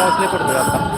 മോസ്റ്റിൽ കൊടുത്തു. അപ്പം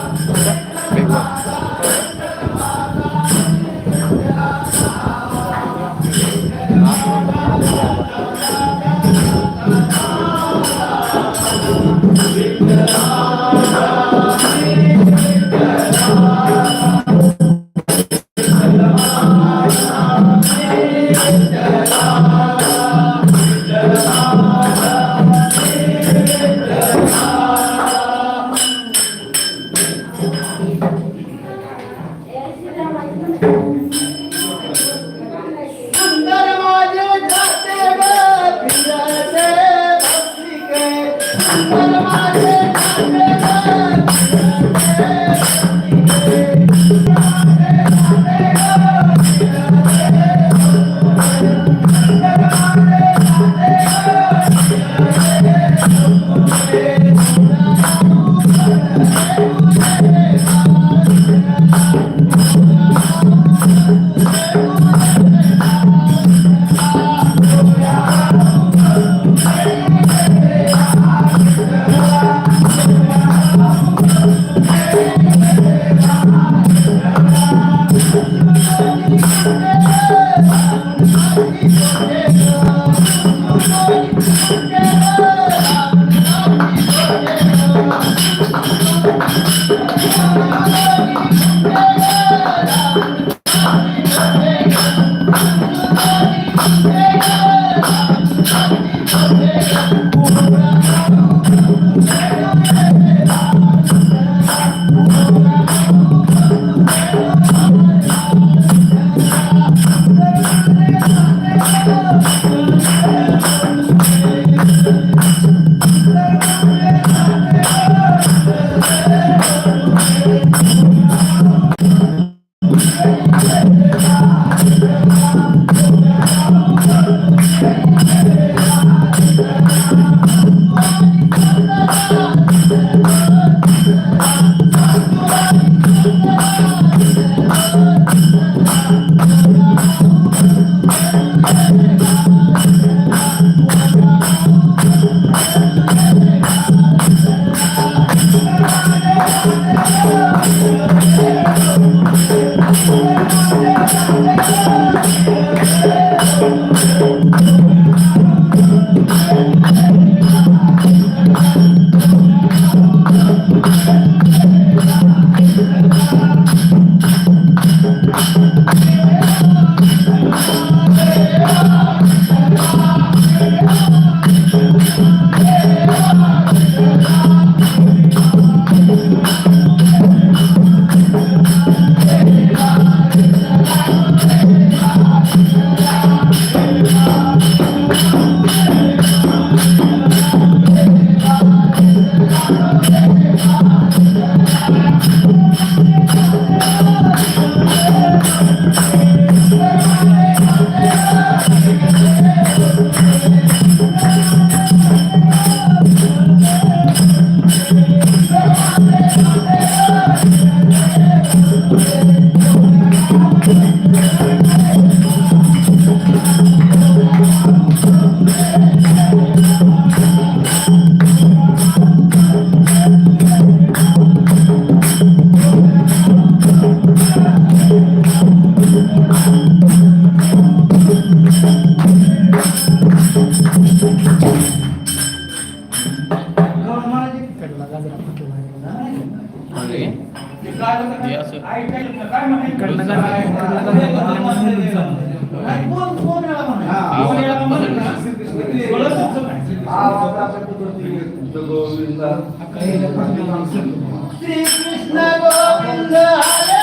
Thank you. Krishna Govinda, Krishna Govinda, Hare.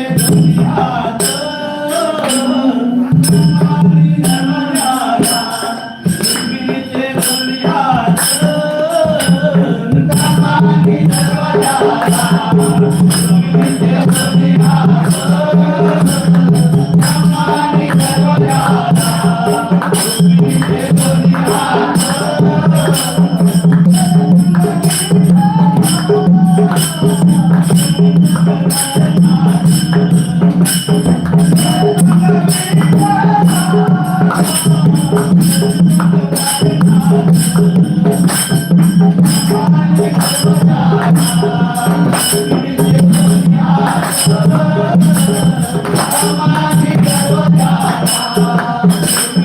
We are the Yeah. Thank you.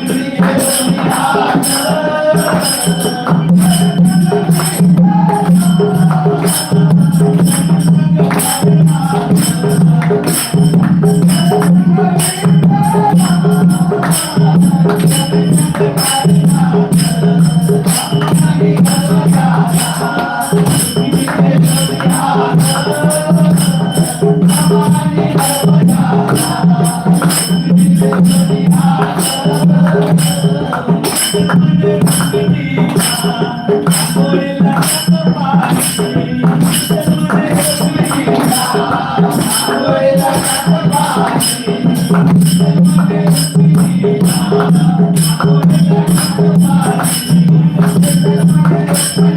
Thank you.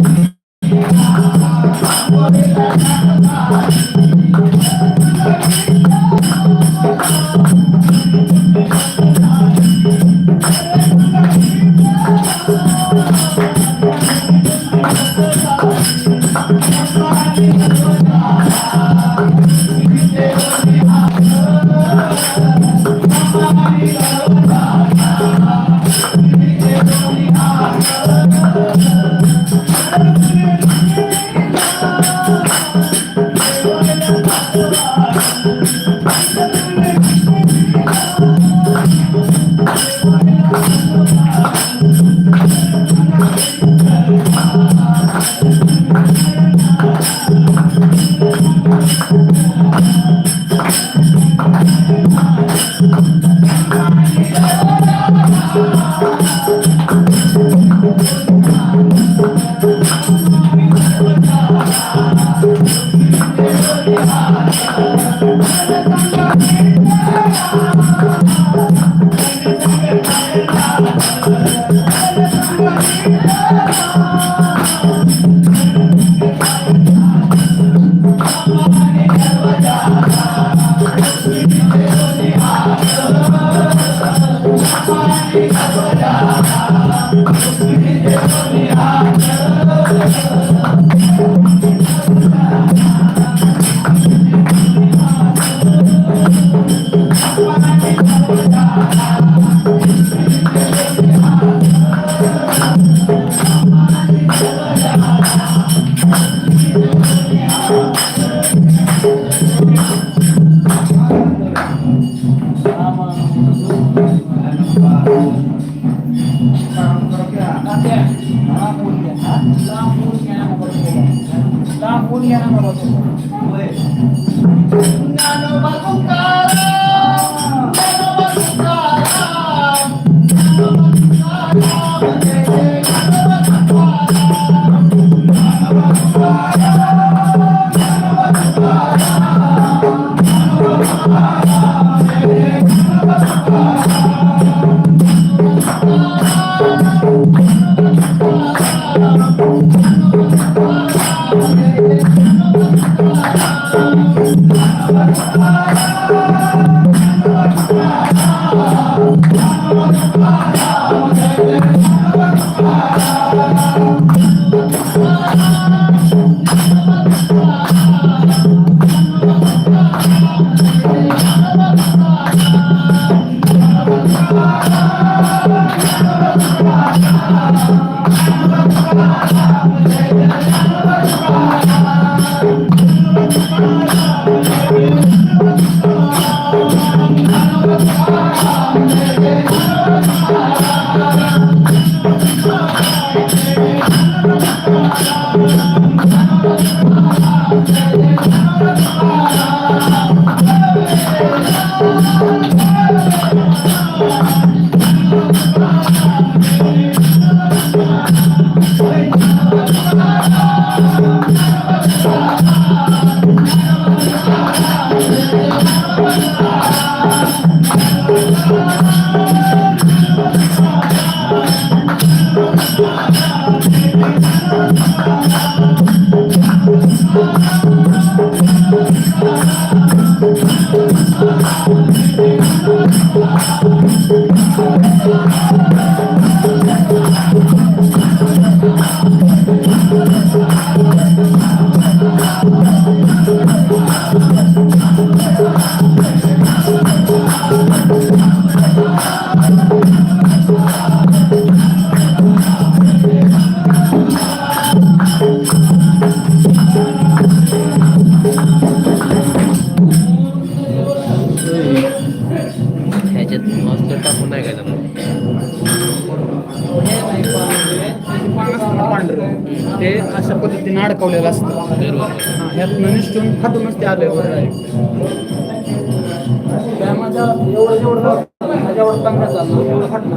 ह्यातनं निष्ठून फाटूनच ते आले त्या माझ्या एवढं जेवढं माझ्यावर चांगला चाललं. एवढं फाटलं.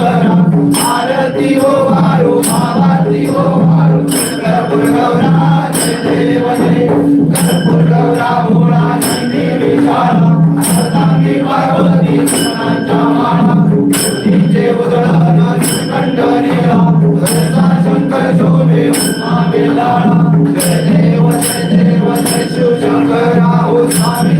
आरती हो वारो मावाती हो वारो कर्पूर गौरा देवने कर्पूर गौरा भोळा नंदी विशाला सतांगी पार्वती कृष्णांच्या माळा कृष्णीचे उदळण कंठ निळा रसा शंकर शोभे उमा बेलाळा देव देव शिव शंकर राहू स्वामी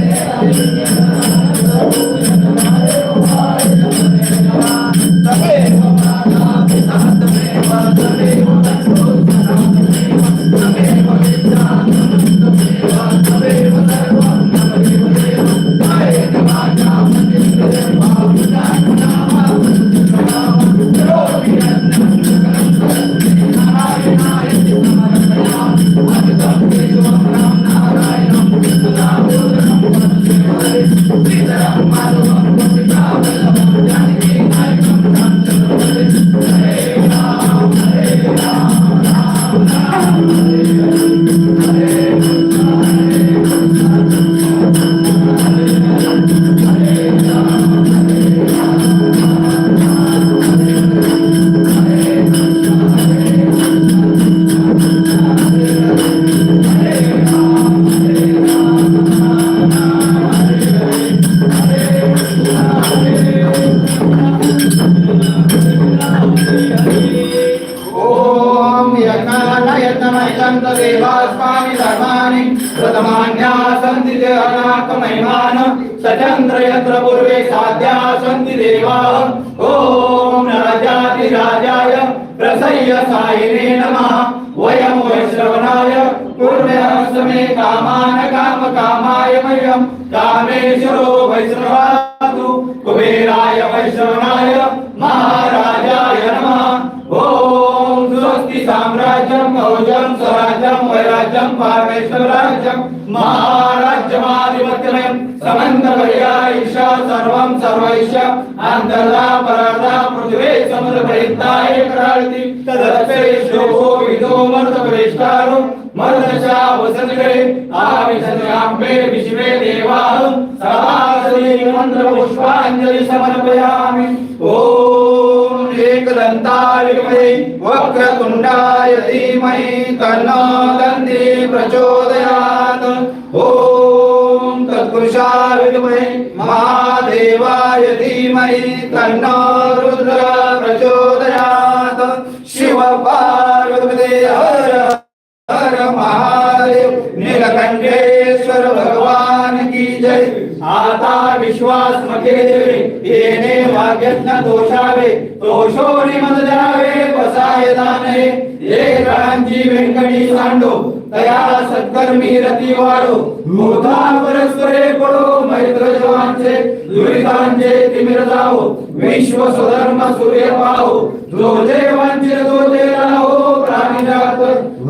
Yeah. परशुराय महाराजाय नमः। ओम स्वस्ति साम्राज्यम मौजम स्वराज्यम वैराज्यम पारमेश्वराज्यम महाराज्यमाधिपत्यमयम समन्तपर्या ईशा सर्वं सर्वैश अन्तर्धा पराधा पृथिवे समुद्रपर्यन्ता एकराळति। तदस्य विदो मर्दप्रविष्टारु मर्दशा वसन्तगरे आविशन्याम्बे विशिवे देवाः सभासदी मन्त्रपुष्पाञ्जलि समर्पयामि ॐ एकदन्ताय विद्महे वक्रतुण्डाय धीमहि तन्नो दन्ति प्रचोदयात्। ॐ तत्पुरुषाय विद्महे महादेवाय धीमहि तन्नो रुद्र प्रचोदयात्। विश्वास मगे देवे. येणे वाग्यज्ञ दोषावे. दोषोनी मद जावे बसाय दाने एक रांची व्यंकटी सांडो तया सत्कर्मी रती वाढो भूता परस्परे पडो. मैत्र जवांचे दुरितांचे तिमिर जावो. विश्व स्वधर्म सूर्य पाहो. जो देवांचे तो ते राहो प्राणी जात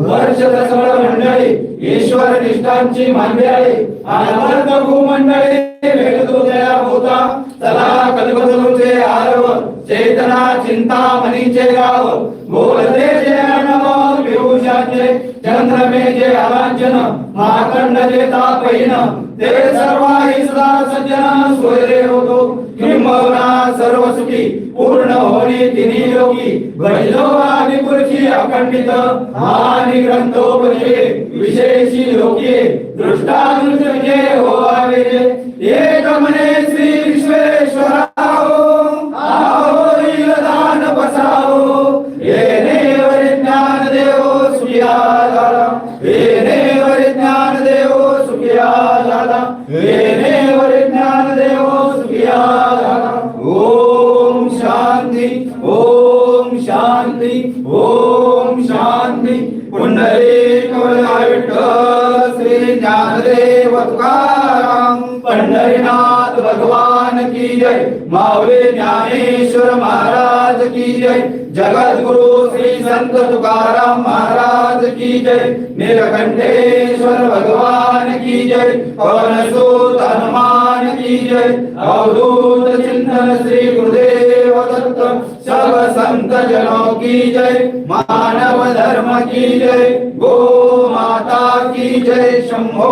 वर्ष दसवळ मंडळी ईश्वर निष्ठांची मान्य आहे आनंद भूमंडळी भेटतो त्या होता चला कल्पतरूचे आरव चेतना चिंता मनीचे गाव. बोलते जे नम विभूषाचे चंद्रमे जे अलांजन माकंड जे तापहीन. ते सर्वाही सदा सज्जन सोयरे होतो. किंबहुना सर्व सुखी पूर्ण होणे तिन्ही योगी. भजलो आदिपुरुषी अखंडित आणि ग्रंथोपजे विशेषी लोके दृष्टानुजे हो आवे एक मने श्री ज्ञानदेव तुकाराम पंढरीनाथ भगवान की जय। माऊली ज्ञानेश्वर महाराज की जय। जगद्गुरु श्री संत तुकाराम महाराज की जय। नीलकंठेश्वर भगवान की जय। पवन सुत हनुमान की जय। अवधूत चिंतन श्री गुरुदेव दत्त सब संत जनों की जय मानव धर्म की जय गो माता की जय शंभो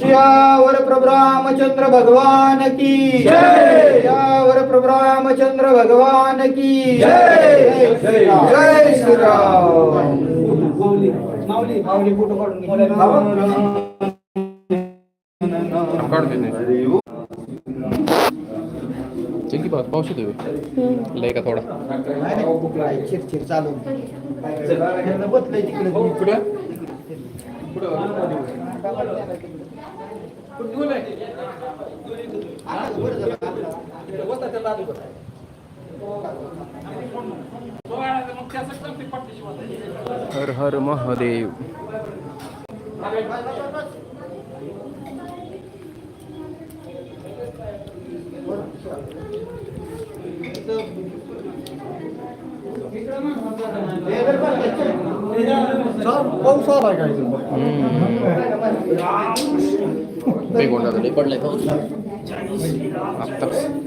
श्यावर प्रभु रामचंद्र भगवान की जय श्यावर प्रभु रामचंद्र भगवान की जय जय श्री राम माऊली माऊली फ़ोटो काढून घे. की पाऊस पाऊस येतोय लय का थोडा। चालू हर हर महादेव। पाऊस आला काय बेगोंडा पडलाय पाऊस आत्ताच